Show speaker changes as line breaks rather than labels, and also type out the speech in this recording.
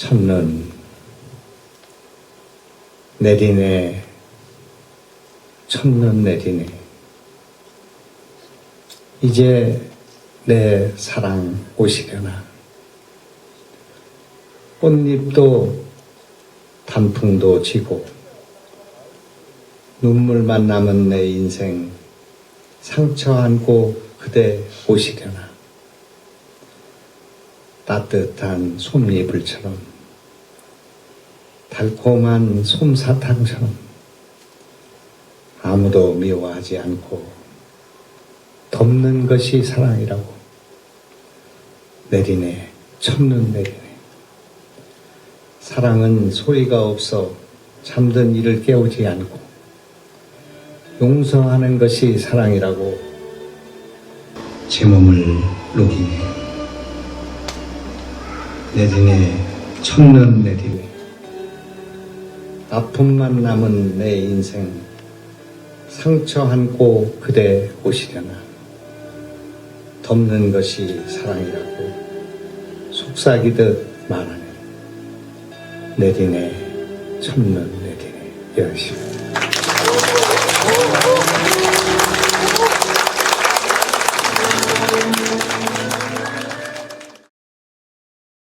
첫눈 내리네 첫눈 내리네. 이제 내 사랑 오시려나? 꽃잎도 단풍도 지고 눈물만 남은 내 인생 상처 안고 그대 오시려나? 따뜻한 솜이불처럼 달콤한 솜사탕처럼 아무도 미워하지 않고 덮는 것이 사랑이라고 내리네 첫눈 내리네. 사랑은 소리가 없어 잠든 이를 깨우지 않고 용서하는 것이 사랑이라고 제 몸을 녹이네. 내리네 첫눈 내리네 아픔만 남은 내 인생 상처 안고 그대 오시려나. 덮는 것이 사랑이라고 속삭이듯 말하네. 내리네 첫눈 내리네 여시